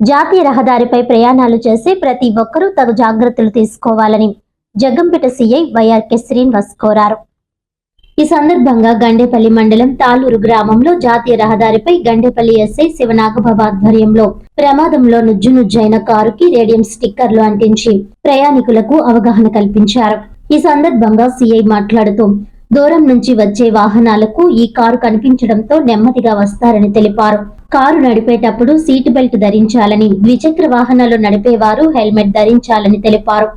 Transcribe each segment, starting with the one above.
జాతీయ రహదారిపై ప్రయాణాలు చేసే ప్రతి ఒక్కరూ తగు జాగ్రత్తలు తీసుకోవాలని జగ్గంపేట సీఐ వైఆర్కే శ్రీనివాస్ కోరారు. ఈ సందర్భంగా గండేపల్లి మండలం తాలూరు గ్రామంలో జాతీయ రహదారిపై గండేపల్లి ఎస్ఐ శివనాగబాబు ఆధ్వర్యంలో ప్రమాదంలో నుజ్జు నుజ్జైన కారుకి రేడియం స్టిక్కర్లు అంటించి ప్రయాణికులకు అవగాహన కల్పించారు. ఈ సందర్భంగా సీఐ మాట్లాడుతూ దూరం నుంచి వచ్చే వాహనాలకు ఈ కారు కనిపించడంతో నెమ్మదిగా వస్తారని తెలిపారు. కారు నడిపేటప్పుడు సీట్ బెల్ట్ ధరించాలని ద్విచక్ర వాహనాలు నడిపేవారు హెల్మెట్ ధరించాలని తెలిపారు.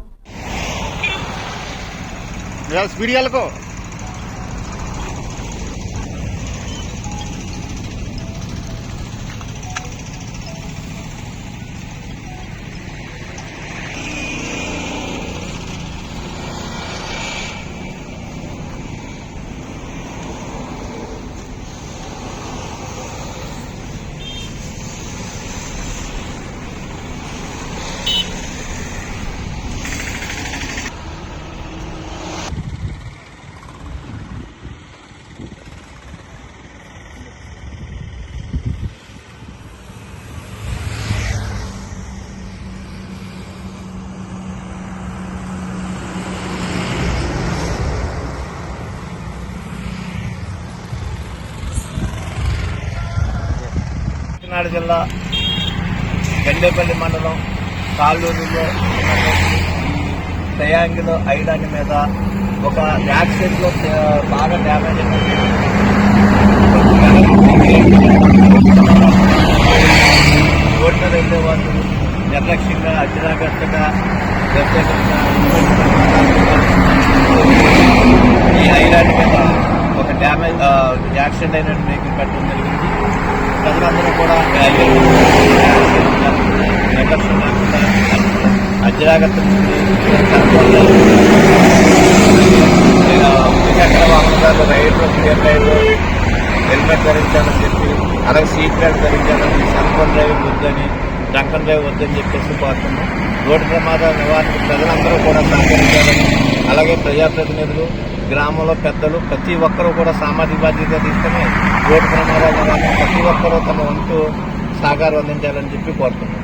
కాకినాడ జిల్లా గండేపల్లి మండలం కాళ్ళూరులో ట్రయాంగిల్ ఐడాని మీద ఒక యాక్సిడెంట్లో బాగా డ్యామేజ్ అయింది మీద వెళ్ళే వాళ్ళు నిర్లక్ష్యంగా అజాగ్రత్తగా వ్యతిరేకంగా ఈ ఐడాని మీద ఒక డ్యామేజ్ యాక్సిడెంట్ అయినట్టు వెహికల్ పెట్టడం జరిగింది కూడా నిర్లక్ష్యం లేకుండా అజాగ్రత్త వాహనాలు రైలు క్లియర్ రైలు హెల్మెట్ ధరించాలని చెప్పి అలాగే సీట్ బెల్ట్ ధరించాలని సెల్ఫోన్ డ్రైవింగ్ వద్దని డంకన్ డ్రైవ్ వద్దని చెప్పేసి కోరుతున్నాం రోడ్డు ప్రమాదాల నివారణకు ప్రజలందరూ కూడా సహకరించాలని అలాగే ప్రజాప్రతినిధులు గ్రామంలో పెద్దలు ప్రతి ఒక్కరూ కూడా సామాజిక బాధ్యత తీసుకుని రోడ్డు ప్రమాదాల ప్రతి ఒక్కరూ తమ వంతు సహకారం అందించాలని చెప్పి కోరుతున్నాను